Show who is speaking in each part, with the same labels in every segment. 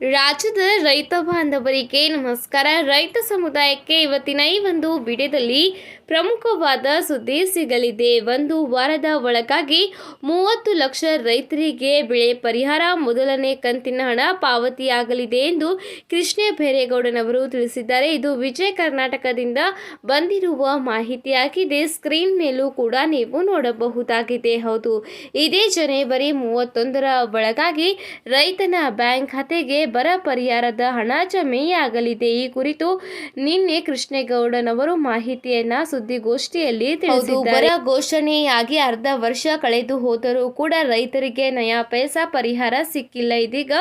Speaker 1: ರಾಜ್ಯದ ರೈತ ಬಾಂಧವರಿಗೆ ನಮಸ್ಕಾರ. ರೈತ ಸಮುದಾಯಕ್ಕೆ ಇವತ್ತಿನ ಈ ಒಂದು ವಿಡಿಯೋದಲ್ಲಿ ಪ್ರಮುಖವಾದ ಸುದ್ದಿ ಸಿಗಲಿದೆ. ಒಂದು ವಾರದ ಒಳಗಾಗಿ ಮೂವತ್ತು ಲಕ್ಷ ರೈತರಿಗೆ ಬೆಳೆ ಪರಿಹಾರ ಮೊದಲನೇ ಕಂತಿನ ಹಣ ಪಾವತಿಯಾಗಲಿದೆ ಎಂದು ಕೃಷ್ಣ ಭೈರೇಗೌಡನವರು ತಿಳಿಸಿದ್ದಾರೆ. ಇದು ವಿಜಯ ಕರ್ನಾಟಕದಿಂದ ಬಂದಿರುವ ಮಾಹಿತಿಯಾಗಿದೆ. ಸ್ಕ್ರೀನ್ ಮೇಲೂ ಕೂಡ ನೀವು ನೋಡಬಹುದಾಗಿದೆ. ಹೌದು, ಇದೇ ಜನವರಿ ಮೂವತ್ತೊಂದರ ಒಳಗಾಗಿ ರೈತನ ಬ್ಯಾಂಕ್ ಖಾತೆಗೆ ಬರ ಪರಿಹಾರದ ಹಣ ಜಮೆಯಾಗಲಿದೆ. ಈ ಕುರಿತು ನಿನ್ನೆ ಕೃಷ್ಣೇಗೌಡನವರು ಮಾಹಿತಿಯನ್ನ ಸುದ್ದಿಗೋಷ್ಠಿಯಲ್ಲಿ ತಿಳಿಸಿದ್ದಾರೆ ಬರ ಘೋಷಣೆಯಾಗಿ ಅರ್ಧ ವರ್ಷ ಕಳೆದು ಹೋದರೂ ಕೂಡ ರೈತರಿಗೆ ನಯಾ ಪೈಸಾ ಪರಿಹಾರ ಸಿಕ್ಕಿಲ್ಲ. ಇದೀಗ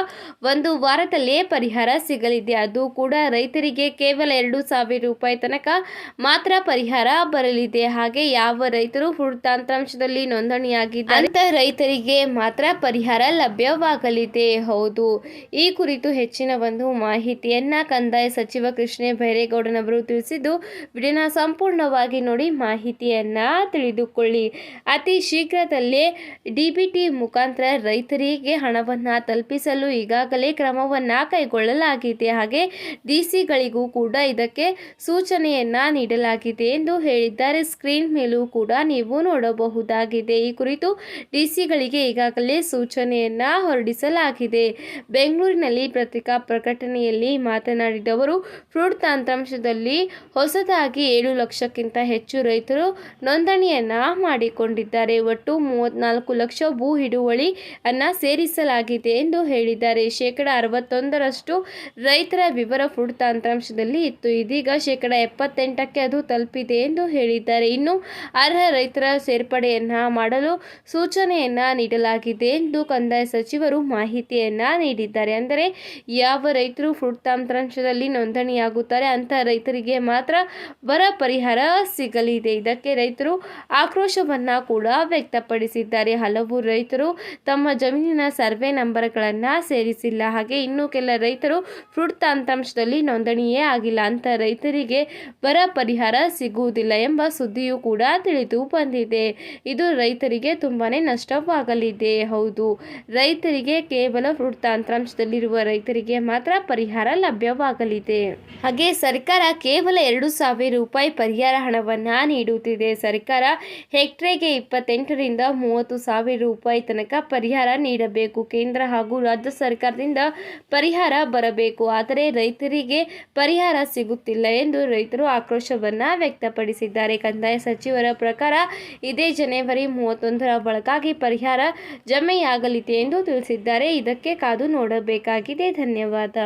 Speaker 1: ಒಂದು ವಾರದಲ್ಲೇ ಪರಿಹಾರ ಸಿಗಲಿದೆ. ಅದು ಕೂಡ ರೈತರಿಗೆ ಕೇವಲ ಎರಡು ಸಾವಿರ ರೂಪಾಯಿ ತನಕ ಮಾತ್ರ ಪರಿಹಾರ ಬರಲಿದೆ. ಹಾಗೆ ಯಾವ ರೈತರು ಫುಡ್ ತಂತ್ರಾಂಶದಲ್ಲಿ ನೋಂದಣಿಯಾಗಿದ್ದಾರೆ. ಅಂತ ರೈತರಿಗೆ ಮಾತ್ರ ಪರಿಹಾರ ಲಭ್ಯವಾಗಲಿದೆ. ಹೌದು. ಈ ಕುರಿತು ಹೆಚ್ಚಿನ ಒಂದು ಮಾಹಿತಿಯನ್ನ ಕಂದಾಯ ಸಚಿವ ಕೃಷ್ಣ ಬೈರೇಗೌಡನವರು ತಿಳಿಸಿದ್ದು, ವಿಡಿಯೋನ ಸಂಪೂರ್ಣವಾಗಿ ನೋಡಿ ಮಾಹಿತಿಯನ್ನ ತಿಳಿದುಕೊಳ್ಳಿ. ಅತಿ ಶೀಘ್ರದಲ್ಲೇ ಡಿಬಿಟಿ ಮುಖಾಂತರ ರೈತರಿಗೆ ಹಣವನ್ನ ತಲುಪಿಸಲು ಈಗಾಗಲೇ ಕ್ರಮವನ್ನ ಕೈಗೊಳ್ಳಲಾಗಿದೆ. ಹಾಗೆ ಡಿಸಿಗಳಿಗೂ ಕೂಡ ಇದಕ್ಕೆ ಸೂಚನೆಯನ್ನ ನೀಡಲಾಗಿದೆ ಎಂದು ಹೇಳಿದ್ದಾರೆ. ಸ್ಕ್ರೀನ್ ಮೇಲೂ ಕೂಡ ನೀವು ನೋಡಬಹುದಾಗಿದೆ. ಈ ಕುರಿತು ಡಿಸಿಗಳಿಗೆ ಈಗಾಗಲೇ ಸೂಚನೆಯನ್ನ ಹೊರಡಿಸಲಾಗಿದೆ. ಬೆಂಗಳೂರಿನಲ್ಲಿ ಪತ್ರಿಕಾ ಪ್ರಕಟಣೆಯಲ್ಲಿ ಮಾತನಾಡಿದ ಅವರು ಫ್ರೂಟ್ ತಂತ್ರಾಂಶದಲ್ಲಿ ಹೊಸದಾಗಿ ಏಳು ಲಕ್ಷಕ್ಕಿಂತ ಹೆಚ್ಚು ರೈತರು ನೋಂದಣಿಯನ್ನು ಮಾಡಿಕೊಂಡಿದ್ದಾರೆ. ಒಟ್ಟು ಮೂವತ್ನಾಲ್ಕು ಲಕ್ಷ ಭೂ ಹಿಡುವಳಿ ಅನ್ನು ಸೇರಿಸಲಾಗಿದೆ ಎಂದು ಹೇಳಿದ್ದಾರೆ. ಶೇಕಡ ಅರವತ್ತೊಂದರಷ್ಟು ರೈತರ ವಿವರ ಫ್ರೂಟ್ ತಂತ್ರಾಂಶದಲ್ಲಿ ಇತ್ತು. ಇದೀಗ ಶೇಕಡ ಎಪ್ಪತ್ತೆಂಟಕ್ಕೆ ಅದು ತಲುಪಿದೆ ಎಂದು ಹೇಳಿದ್ದಾರೆ. ಇನ್ನು ಅರ್ಹ ರೈತರ ಸೇರ್ಪಡೆಯನ್ನ ಮಾಡಲು ಸೂಚನೆಯನ್ನ ನೀಡಲಾಗಿದೆ ಎಂದು ಕಂದಾಯ ಸಚಿವರು ಮಾಹಿತಿಯನ್ನ ನೀಡಿದ್ದಾರೆ. ಅಂದರೆ ಯಾವ ರೈತರು ಫುಡ್ ತಂತ್ರಾಂಶದಲ್ಲಿ ನೋಂದಣಿಯಾಗುತ್ತಾರೆ ಅಂತ ರೈತರಿಗೆ ಮಾತ್ರ ಬರ ಪರಿಹಾರ ಸಿಗಲಿದೆ. ಇದಕ್ಕೆ ರೈತರು ಆಕ್ರೋಶವನ್ನ ಕೂಡ ವ್ಯಕ್ತಪಡಿಸಿದ್ದಾರೆ. ಹಲವು ರೈತರು ತಮ್ಮ ಜಮೀನಿನ ಸರ್ವೆ ನಂಬರ್ಗಳನ್ನು ಸೇರಿಸಿಲ್ಲ. ಹಾಗೆ ಇನ್ನು ಕೆಲ ರೈತರು ಫುಡ್ ತಂತ್ರಾಂಶದಲ್ಲಿ ನೋಂದಣಿಯೇ ಆಗಿಲ್ಲ ಅಂತ ರೈತರಿಗೆ ಬರ ಪರಿಹಾರ ಸಿಗುವುದಿಲ್ಲ ಎಂಬ ಸುದ್ದಿಯೂ ಕೂಡ ತಿಳಿದು ಬಂದಿದೆ. ಇದು ರೈತರಿಗೆ ತುಂಬಾನೇ ನಷ್ಟವಾಗಲಿದೆ. ಹೌದು, ರೈತರಿಗೆ ಕೇವಲ ಫುಡ್ ತಂತ್ರಾಂಶದಲ್ಲಿರುವ ರೈತರಿಗೆ ಮಾತ್ರ ಪರಿಹಾರ ಲಭ್ಯವಾಗಲಿದೆ. ಹಾಗೆ ಸರ್ಕಾರ ಕೇವಲ ಎರಡು ಸಾವಿರ ರೂಪಾಯಿ ಪರಿಹಾರ ಹಣವನ್ನ ನೀಡುತ್ತಿದೆ. ಸರ್ಕಾರ ಹೆಕ್ಟ್ರೆಗೆ ಇಪ್ಪತ್ತೆಂಟರಿಂದ ಮೂವತ್ತು ಸಾವಿರ ರೂಪಾಯಿ ತನಕ ಪರಿಹಾರ ನೀಡಬೇಕು. ಕೇಂದ್ರ ಹಾಗೂ ರಾಜ್ಯ ಸರ್ಕಾರದಿಂದ ಪರಿಹಾರ ಬರಬೇಕು. ಆದರೆ ರೈತರಿಗೆ ಪರಿಹಾರ ಸಿಗುತ್ತಿಲ್ಲ ಎಂದು ರೈತರು ಆಕ್ರೋಶವನ್ನ ವ್ಯಕ್ತಪಡಿಸಿದ್ದಾರೆ. ಕಂದಾಯ ಸಚಿವರ ಪ್ರಕಾರ ಇದೇ ಜನವರಿ ಮೂವತ್ತೊಂದರ ಒಳಗಾಗಿ ಪರಿಹಾರ ಜಮೆಯಾಗಲಿದೆ ಎಂದು ತಿಳಿಸಿದ್ದಾರೆ. ಇದಕ್ಕೆ ಕಾದು ನೋಡಬೇಕಾಗಿದೆ. ಧನ್ಯವಾದ